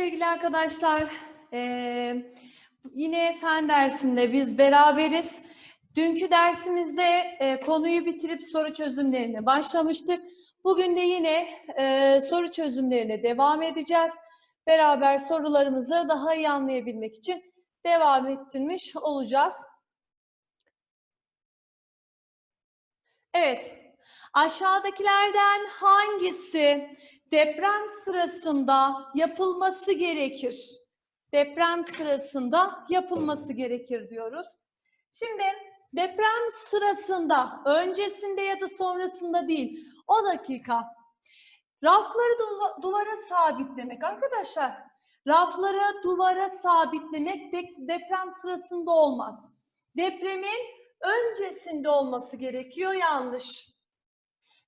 sevgili arkadaşlar. Ee, yine fen dersinde biz beraberiz. Dünkü dersimizde e, konuyu bitirip soru çözümlerine başlamıştık. Bugün de yine e, soru çözümlerine devam edeceğiz. Beraber sorularımızı daha iyi anlayabilmek için devam ettirmiş olacağız. Evet, aşağıdakilerden hangisi deprem sırasında yapılması gerekir? Deprem sırasında yapılması gerekir diyoruz. Şimdi deprem sırasında, öncesinde ya da sonrasında değil, o dakika rafları duva- duvara sabitlemek arkadaşlar. Rafları duvara sabitlemek de- deprem sırasında olmaz. Depremin öncesinde olması gerekiyor, yanlış.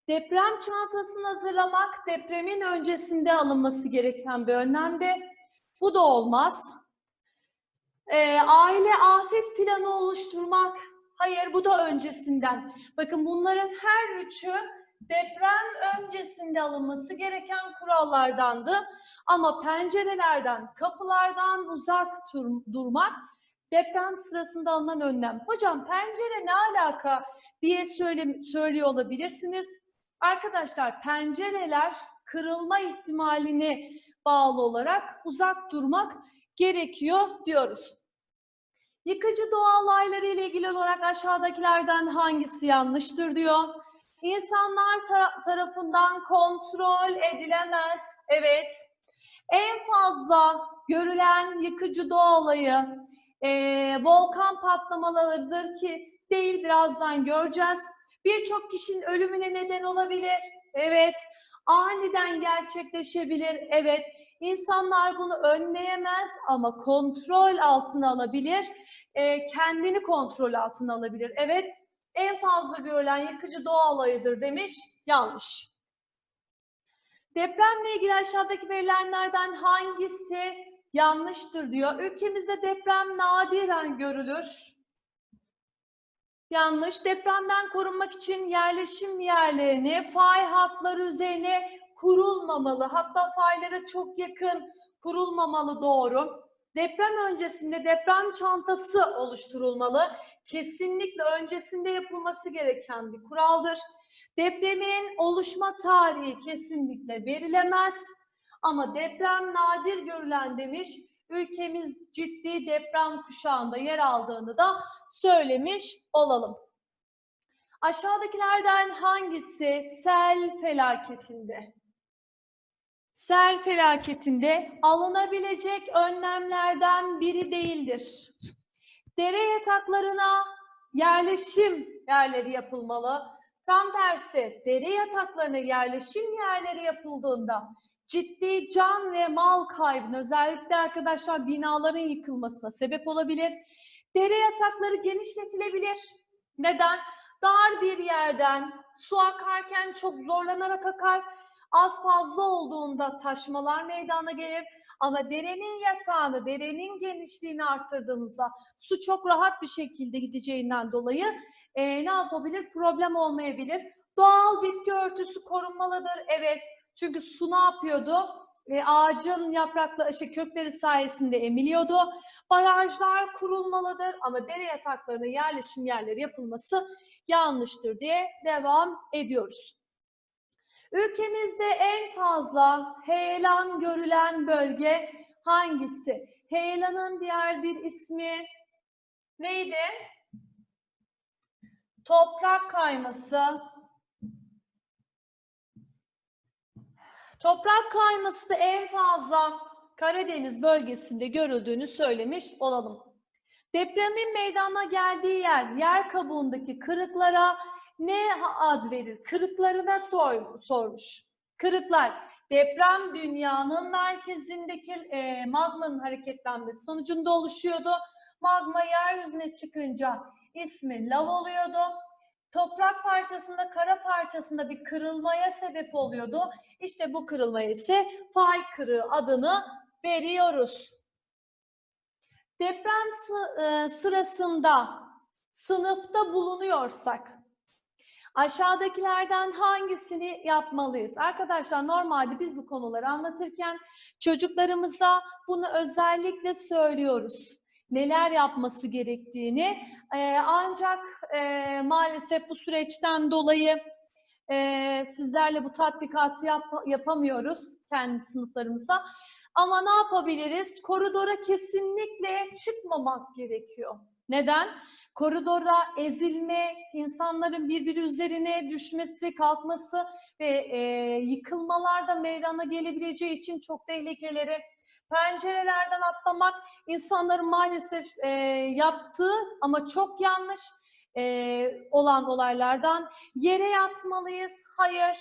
Deprem çantasını hazırlamak depremin öncesinde alınması gereken bir önlemde. Bu da olmaz. Ee, aile afet planı oluşturmak, hayır bu da öncesinden. Bakın bunların her üçü deprem öncesinde alınması gereken kurallardandı. Ama pencerelerden, kapılardan uzak dur- durmak deprem sırasında alınan önlem. Hocam pencere ne alaka diye söyle, söylüyor olabilirsiniz. Arkadaşlar pencereler kırılma ihtimaline bağlı olarak uzak durmak gerekiyor diyoruz. Yıkıcı doğa olayları ile ilgili olarak aşağıdakilerden hangisi yanlıştır diyor. İnsanlar tara- tarafından kontrol edilemez. Evet. En fazla görülen yıkıcı doğa olayı eee, volkan patlamalarıdır ki değil birazdan göreceğiz. Birçok kişinin ölümüne neden olabilir. Evet. Aniden gerçekleşebilir. Evet. İnsanlar bunu önleyemez ama kontrol altına alabilir. Ee, kendini kontrol altına alabilir. Evet. En fazla görülen yıkıcı doğa olayıdır demiş. Yanlış. Depremle ilgili aşağıdaki verilenlerden hangisi yanlıştır diyor. Ülkemizde deprem nadiren görülür. Yanlış. Depremden korunmak için yerleşim yerlerini fay hatları üzerine kurulmamalı. Hatta faylara çok yakın kurulmamalı doğru. Deprem öncesinde deprem çantası oluşturulmalı. Kesinlikle öncesinde yapılması gereken bir kuraldır. Depremin oluşma tarihi kesinlikle verilemez. Ama deprem nadir görülen demiş. Ülkemiz ciddi deprem kuşağında yer aldığını da söylemiş olalım. Aşağıdakilerden hangisi sel felaketinde? Sel felaketinde alınabilecek önlemlerden biri değildir. Dere yataklarına yerleşim yerleri yapılmalı. Tam tersi dere yataklarına yerleşim yerleri yapıldığında ciddi can ve mal kaybına özellikle arkadaşlar binaların yıkılmasına sebep olabilir. Dere yatakları genişletilebilir. Neden? Dar bir yerden su akarken çok zorlanarak akar. Az fazla olduğunda taşmalar meydana gelir. Ama derenin yatağını, derenin genişliğini arttırdığımızda su çok rahat bir şekilde gideceğinden dolayı e, ne yapabilir? Problem olmayabilir. Doğal bitki örtüsü korunmalıdır. Evet. Çünkü su ne yapıyordu? E, ağacın yaprakları, şey, kökleri sayesinde emiliyordu. Barajlar kurulmalıdır ama dere yataklarına yerleşim yerleri yapılması yanlıştır diye devam ediyoruz. Ülkemizde en fazla heyelan görülen bölge hangisi? Heyelanın diğer bir ismi neydi? Toprak kayması. Toprak kayması da en fazla Karadeniz bölgesinde görüldüğünü söylemiş olalım. Depremin meydana geldiği yer, yer kabuğundaki kırıklara ne ad verir? Kırıklarına sor, sormuş. Kırıklar, deprem dünyanın merkezindeki e, magmanın hareketlenmesi sonucunda oluşuyordu. Magma yeryüzüne çıkınca ismi lav oluyordu. Toprak parçasında, kara parçasında bir kırılmaya sebep oluyordu. İşte bu kırılmaya ise fay kırığı adını veriyoruz. Deprem e, sırasında sınıfta bulunuyorsak Aşağıdakilerden hangisini yapmalıyız? Arkadaşlar normalde biz bu konuları anlatırken çocuklarımıza bunu özellikle söylüyoruz. Neler yapması gerektiğini. Ee, ancak e, maalesef bu süreçten dolayı e, sizlerle bu tatbikatı yap- yapamıyoruz kendi sınıflarımızda. Ama ne yapabiliriz? Koridora kesinlikle çıkmamak gerekiyor. Neden? Koridorda ezilme, insanların birbiri üzerine düşmesi, kalkması ve e, yıkılmalar da meydana gelebileceği için çok tehlikeli. Pencerelerden atlamak insanların maalesef e, yaptığı ama çok yanlış e, olan olaylardan. Yere yatmalıyız. Hayır.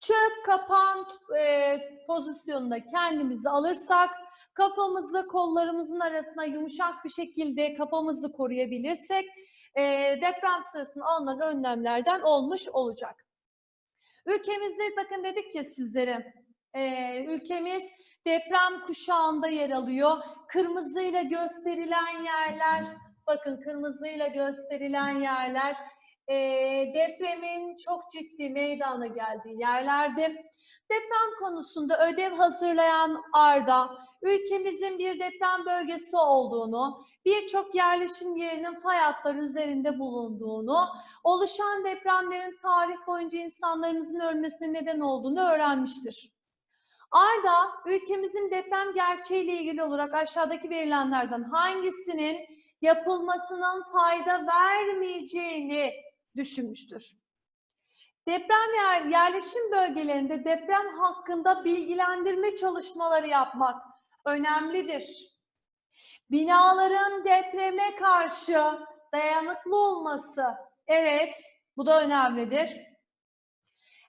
Çök kapan e, pozisyonunda kendimizi alırsak kafamızı kollarımızın arasına yumuşak bir şekilde kafamızı koruyabilirsek e, deprem sırasında alınan önlemlerden olmuş olacak. Ülkemizde bakın dedik ya sizlere e, ülkemiz deprem kuşağında yer alıyor. Kırmızıyla gösterilen yerler bakın kırmızıyla gösterilen yerler e, depremin çok ciddi meydana geldiği yerlerdi. Deprem konusunda ödev hazırlayan Arda, ülkemizin bir deprem bölgesi olduğunu, birçok yerleşim yerinin fay hatları üzerinde bulunduğunu, oluşan depremlerin tarih boyunca insanlarımızın ölmesine neden olduğunu öğrenmiştir. Arda, ülkemizin deprem gerçeğiyle ilgili olarak aşağıdaki verilenlerden hangisinin yapılmasının fayda vermeyeceğini düşünmüştür. Deprem yer, yerleşim bölgelerinde deprem hakkında bilgilendirme çalışmaları yapmak önemlidir. Binaların depreme karşı dayanıklı olması, evet bu da önemlidir.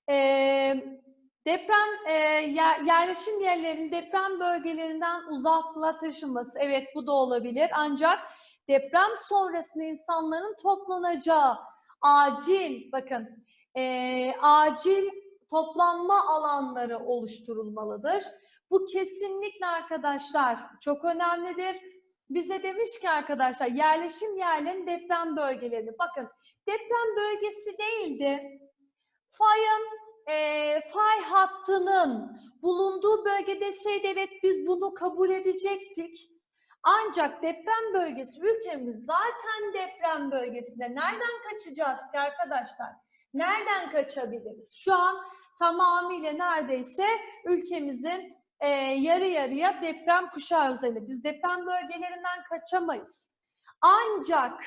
Ee, deprem e, yer, yerleşim yerlerinin deprem bölgelerinden uzaklaştırılması, evet bu da olabilir. Ancak deprem sonrasında insanların toplanacağı acil, bakın e, acil toplanma alanları oluşturulmalıdır. Bu kesinlikle arkadaşlar çok önemlidir. Bize demiş ki arkadaşlar yerleşim yerlerinin deprem bölgeleri. Bakın deprem bölgesi değildi. Fayın, e, fay hattının bulunduğu bölge deseydi evet biz bunu kabul edecektik. Ancak deprem bölgesi ülkemiz zaten deprem bölgesinde. Nereden kaçacağız ki arkadaşlar? Nereden kaçabiliriz? Şu an tamamıyla neredeyse ülkemizin e, yarı yarıya deprem kuşağı üzerinde. Biz deprem bölgelerinden kaçamayız. Ancak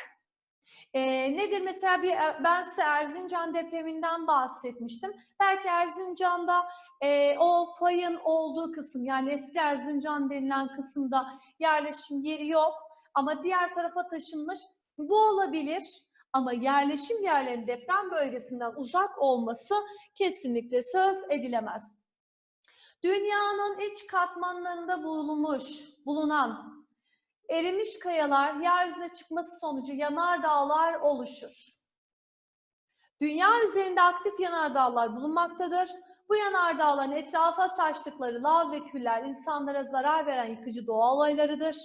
e, nedir mesela bir ben size Erzincan depreminden bahsetmiştim. Belki Erzincan'da e, o fayın olduğu kısım yani eski Erzincan denilen kısımda yerleşim yeri yok ama diğer tarafa taşınmış. Bu olabilir. Ama yerleşim yerlerinin deprem bölgesinden uzak olması kesinlikle söz edilemez. Dünyanın iç katmanlarında bulunmuş, bulunan erimiş kayalar yeryüzüne çıkması sonucu yanardağlar oluşur. Dünya üzerinde aktif yanardağlar bulunmaktadır. Bu yanardağların etrafa saçtıkları lav ve küller insanlara zarar veren yıkıcı doğa olaylarıdır.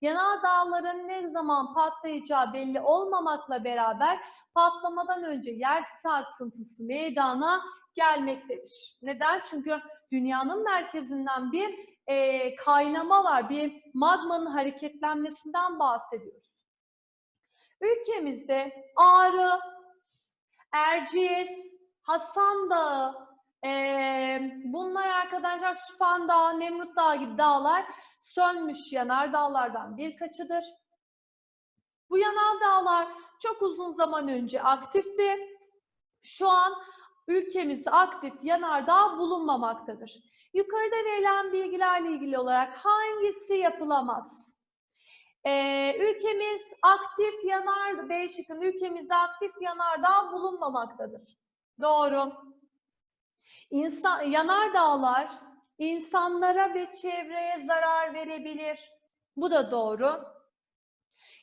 Yanardağların ne zaman patlayacağı belli olmamakla beraber patlamadan önce yer sarsıntısı meydana gelmektedir. Neden? Çünkü dünyanın merkezinden bir e, kaynama var, bir magmanın hareketlenmesinden bahsediyoruz. Ülkemizde Ağrı, Erciyes, Hasan Dağı, e, bunlar arkadaşlar Süphan Dağı, Nemrut Dağı gibi dağlar sönmüş yanar dağlardan birkaçıdır. Bu yanar dağlar çok uzun zaman önce aktifti. Şu an ülkemizde aktif yanardağ bulunmamaktadır. Yukarıda verilen bilgilerle ilgili olarak hangisi yapılamaz? Ee, ülkemiz aktif yanar, B şıkkın ülkemizde aktif yanardağ bulunmamaktadır. Doğru. İnsan, yanardağlar insanlara ve çevreye zarar verebilir. Bu da doğru.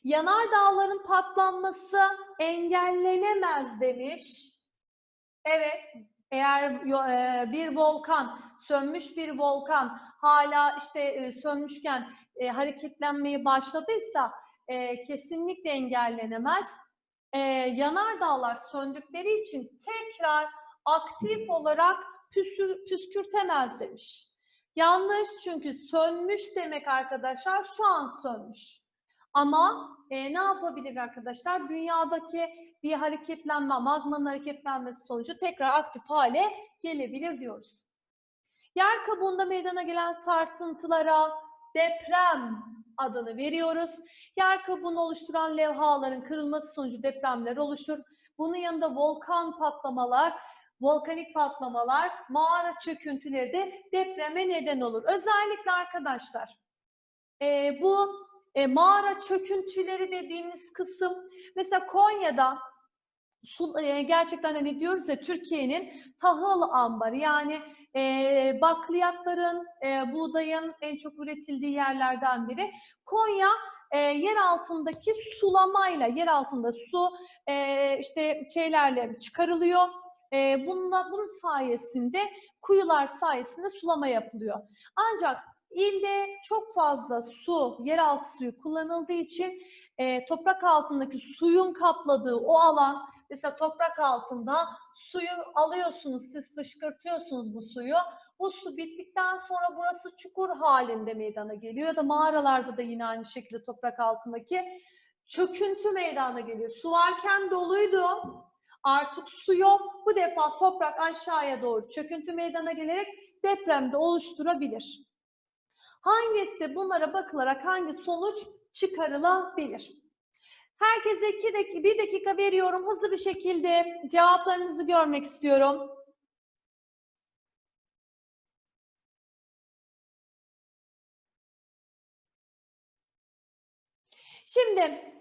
Yanardağların patlanması engellenemez demiş. Evet, eğer e, bir volkan, sönmüş bir volkan hala işte e, sönmüşken e, hareketlenmeye başladıysa kesinlikle engellenemez. yanardağlar söndükleri için tekrar aktif olarak püskür, püskürtemez demiş. Yanlış çünkü sönmüş demek arkadaşlar şu an sönmüş. Ama ne yapabilir arkadaşlar? Dünyadaki bir hareketlenme, magmanın hareketlenmesi sonucu tekrar aktif hale gelebilir diyoruz. Yer kabuğunda meydana gelen sarsıntılara deprem adını veriyoruz. Yer kabuğunu oluşturan levhaların kırılması sonucu depremler oluşur. Bunun yanında volkan patlamalar, volkanik patlamalar, mağara çöküntüleri de depreme neden olur. Özellikle arkadaşlar e, bu e, mağara çöküntüleri dediğimiz kısım mesela Konya'da su, e, gerçekten hani diyoruz ya Türkiye'nin tahıl ambarı yani e, bakliyatların, e, buğdayın en çok üretildiği yerlerden biri. Konya e, yer altındaki sulamayla, yer altında su e, işte şeylerle çıkarılıyor. E, bununla, bunun sayesinde kuyular sayesinde sulama yapılıyor. Ancak ilde çok fazla su, yeraltı suyu kullanıldığı için e, toprak altındaki suyun kapladığı o alan mesela toprak altında suyu alıyorsunuz, siz fışkırtıyorsunuz bu suyu. Bu su bittikten sonra burası çukur halinde meydana geliyor ya da mağaralarda da yine aynı şekilde toprak altındaki çöküntü meydana geliyor. Su varken doluydu. Artık su yok. Bu defa toprak aşağıya doğru çöküntü meydana gelerek depremde oluşturabilir. Hangisi bunlara bakılarak hangi sonuç çıkarılabilir? Herkese iki dakika, bir dakika veriyorum. Hızlı bir şekilde cevaplarınızı görmek istiyorum. Şimdi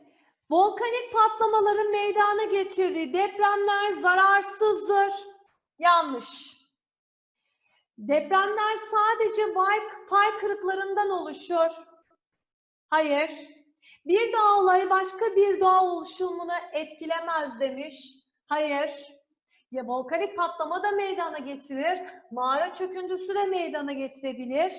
volkanik patlamaların meydana getirdiği depremler zararsızdır. Yanlış. Depremler sadece fay, kırıklarından oluşur. Hayır. Bir doğa olayı başka bir doğa oluşumunu etkilemez demiş. Hayır. Ya volkanik patlama da meydana getirir, mağara çöküntüsü de meydana getirebilir.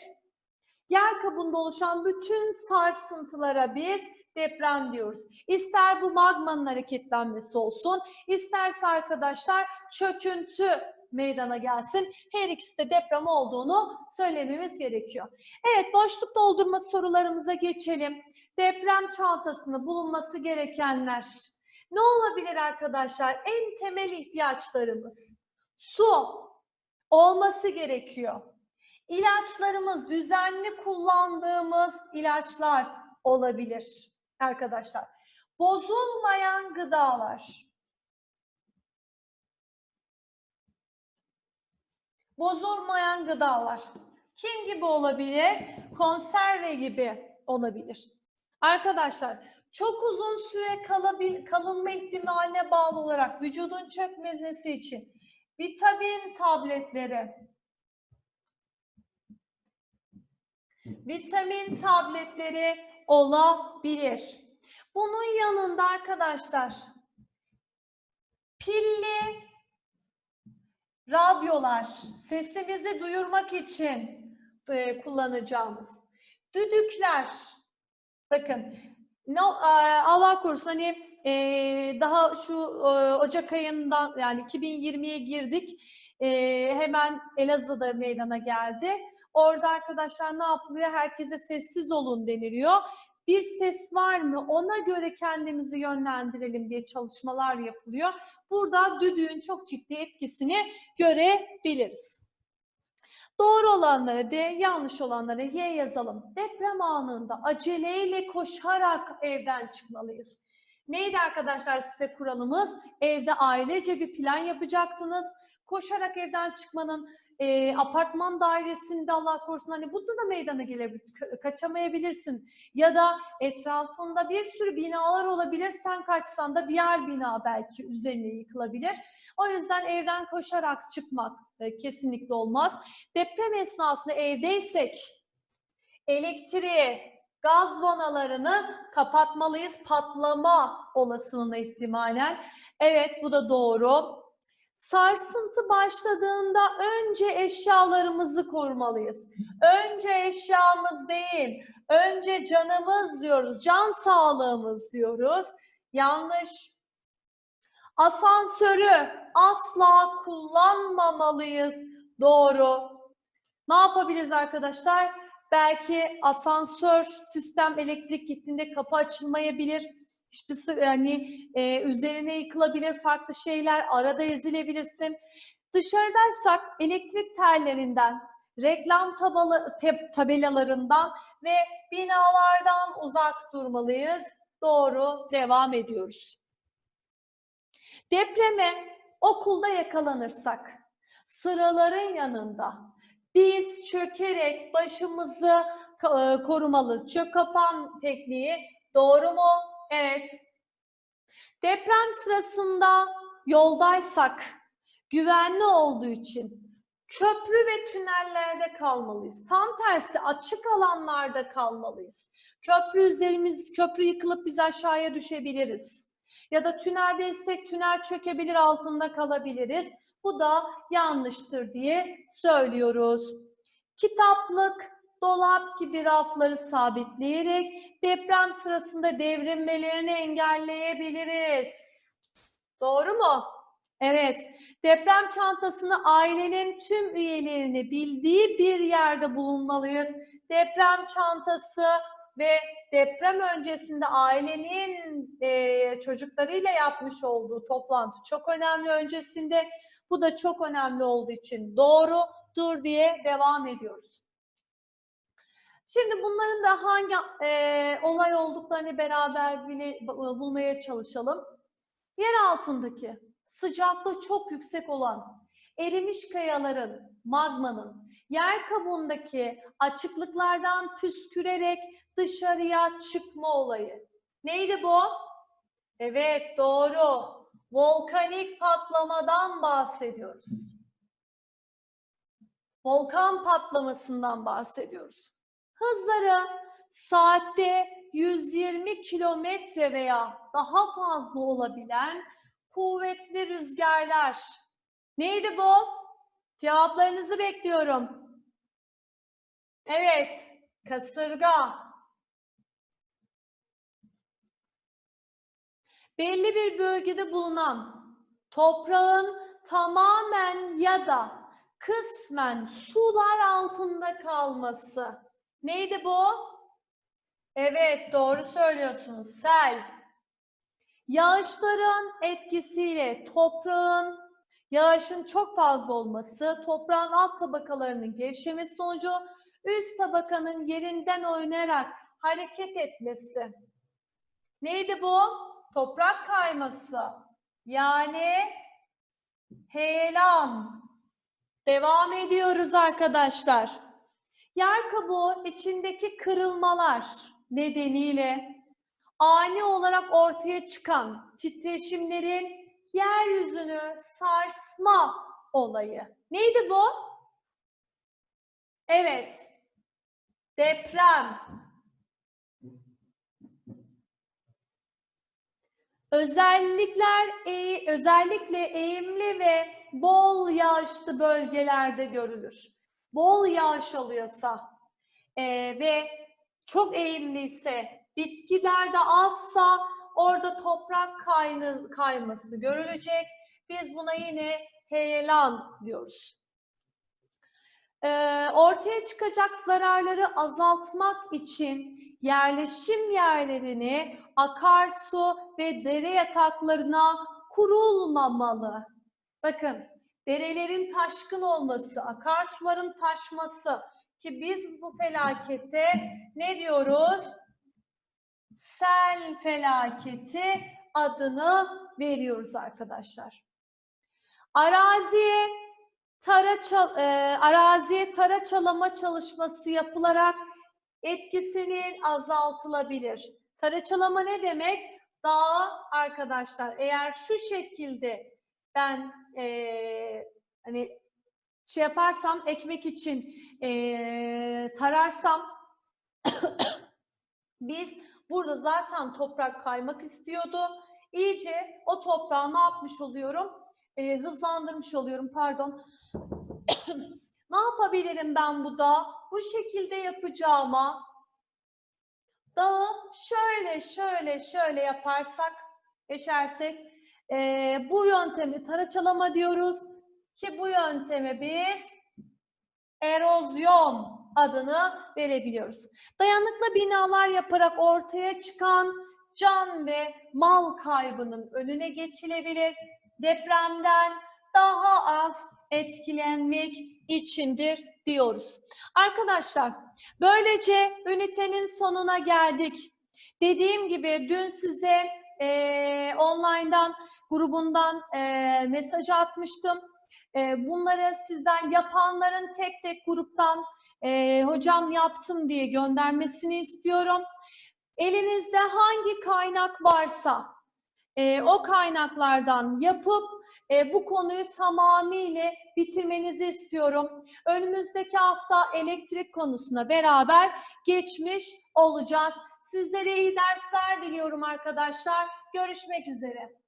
Yer kabuğunda oluşan bütün sarsıntılara biz deprem diyoruz. İster bu magmanın hareketlenmesi olsun, isterse arkadaşlar çöküntü meydana gelsin. Her ikisi de deprem olduğunu söylememiz gerekiyor. Evet boşluk doldurma sorularımıza geçelim. Deprem çantasında bulunması gerekenler. Ne olabilir arkadaşlar? En temel ihtiyaçlarımız. Su olması gerekiyor. İlaçlarımız, düzenli kullandığımız ilaçlar olabilir arkadaşlar. Bozulmayan gıdalar. Bozulmayan gıdalar. Kim gibi olabilir? Konserve gibi olabilir. Arkadaşlar çok uzun süre kalabil, kalınma ihtimaline bağlı olarak vücudun çökmesi için vitamin tabletleri, vitamin tabletleri olabilir. Bunun yanında arkadaşlar pilli radyolar sesimizi duyurmak için kullanacağımız düdükler bakın no, e, Allah korusun hani e, daha şu e, Ocak ayından yani 2020'ye girdik e, hemen Elazığ'da meydana geldi. Orada arkadaşlar ne yapılıyor? Herkese sessiz olun deniliyor. Bir ses var mı? Ona göre kendimizi yönlendirelim diye çalışmalar yapılıyor. Burada düdüğün çok ciddi etkisini görebiliriz. Doğru olanlara D, yanlış olanlara Y yazalım. Deprem anında aceleyle koşarak evden çıkmalıyız. Neydi arkadaşlar size kuralımız? Evde ailece bir plan yapacaktınız. Koşarak evden çıkmanın e, apartman dairesinde Allah korusun hani burada da meydana gelebilir, ka- kaçamayabilirsin. Ya da etrafında bir sürü binalar olabilir, sen kaçsan da diğer bina belki üzerine yıkılabilir. O yüzden evden koşarak çıkmak e, kesinlikle olmaz. Deprem esnasında evdeysek elektriği, gaz vanalarını kapatmalıyız patlama olasılığına ihtimalen. Evet bu da doğru. Sarsıntı başladığında önce eşyalarımızı korumalıyız. Önce eşyamız değil, önce canımız diyoruz, can sağlığımız diyoruz. Yanlış. Asansörü asla kullanmamalıyız. Doğru. Ne yapabiliriz arkadaşlar? Belki asansör sistem elektrik gittiğinde kapı açılmayabilir. Hiçbir yani e, üzerine yıkılabilir farklı şeyler, arada ezilebilirsin. Dışarıdaysak elektrik tellerinden, reklam tabala, te- tabelalarından ve binalardan uzak durmalıyız. Doğru, devam ediyoruz. Depreme okulda yakalanırsak, sıraların yanında biz çökerek başımızı e, korumalıyız. Çök kapan tekniği doğru mu? Evet. Deprem sırasında yoldaysak, güvenli olduğu için köprü ve tünellerde kalmalıyız. Tam tersi açık alanlarda kalmalıyız. Köprü üzerimiz, köprü yıkılıp biz aşağıya düşebiliriz. Ya da tüneldeysek tünel çökebilir altında kalabiliriz. Bu da yanlıştır diye söylüyoruz. Kitaplık, dolap gibi rafları sabitleyerek deprem sırasında devrilmelerini engelleyebiliriz. Doğru mu? Evet. Deprem çantasını ailenin tüm üyelerini bildiği bir yerde bulunmalıyız. Deprem çantası ve deprem öncesinde ailenin eee, çocuklarıyla yapmış olduğu toplantı çok önemli öncesinde. Bu da çok önemli olduğu için doğrudur diye devam ediyoruz. Şimdi bunların da hangi eee, olay olduklarını beraber bile, bulmaya çalışalım. Yer altındaki sıcaklığı çok yüksek olan erimiş kayaların, magmanın yer kabuğundaki açıklıklardan püskürerek dışarıya çıkma olayı. Neydi bu? Evet doğru. Volkanik patlamadan bahsediyoruz. Volkan patlamasından bahsediyoruz. Hızları saatte 120 kilometre veya daha fazla olabilen kuvvetli rüzgarlar. Neydi bu? Cevaplarınızı bekliyorum. Evet, kasırga. Belli bir bölgede bulunan toprağın tamamen ya da kısmen sular altında kalması. Neydi bu? Evet, doğru söylüyorsunuz. Sel. Yağışların etkisiyle toprağın yağışın çok fazla olması, toprağın alt tabakalarının gevşemesi sonucu üst tabakanın yerinden oynayarak hareket etmesi. Neydi bu? Toprak kayması. Yani heyelan. Devam ediyoruz arkadaşlar. Yer kabuğu içindeki kırılmalar nedeniyle ani olarak ortaya çıkan titreşimlerin yeryüzünü sarsma olayı. Neydi bu? Evet. Deprem. Özellikler eğ- özellikle eğimli ve bol yağışlı bölgelerde görülür. Bol yağış alıyorsa eee, ve çok eğimliyse, bitkiler de azsa orada toprak kaynı, kayması görülecek. Biz buna yine heyelan diyoruz. Ee, ortaya çıkacak zararları azaltmak için yerleşim yerlerini akarsu ve dere yataklarına kurulmamalı. Bakın derelerin taşkın olması, akarsuların taşması ki biz bu felakete ne diyoruz? Sel felaketi adını veriyoruz arkadaşlar. Araziye tara çal- e, araziye tara çalama çalışması yapılarak etkisinin azaltılabilir. Taraçalama ne demek? Dağı arkadaşlar eğer şu şekilde ben e, hani şey yaparsam ekmek için e, tararsam biz burada zaten toprak kaymak istiyordu. İyice o toprağı ne yapmış oluyorum? E, hızlandırmış oluyorum pardon. ne yapabilirim ben bu da? Bu şekilde yapacağıma dağı şöyle şöyle şöyle yaparsak, geçersek Ee, bu yöntemi taraçalama diyoruz ki bu yönteme biz erozyon adını verebiliyoruz. Dayanıklı binalar yaparak ortaya çıkan can ve mal kaybının önüne geçilebilir. Depremden daha az etkilenmek içindir diyoruz. Arkadaşlar böylece ünitenin sonuna geldik. Dediğim gibi dün size eee online'dan grubundan eee mesaj atmıştım. Eee, bunları sizden yapanların tek tek gruptan eee, hocam yaptım diye göndermesini istiyorum. Elinizde hangi kaynak varsa eee, o kaynaklardan yapıp eee, bu konuyu tamamıyla bitirmenizi istiyorum. Önümüzdeki hafta elektrik konusuna beraber geçmiş olacağız. Sizlere iyi dersler diliyorum arkadaşlar. Görüşmek üzere.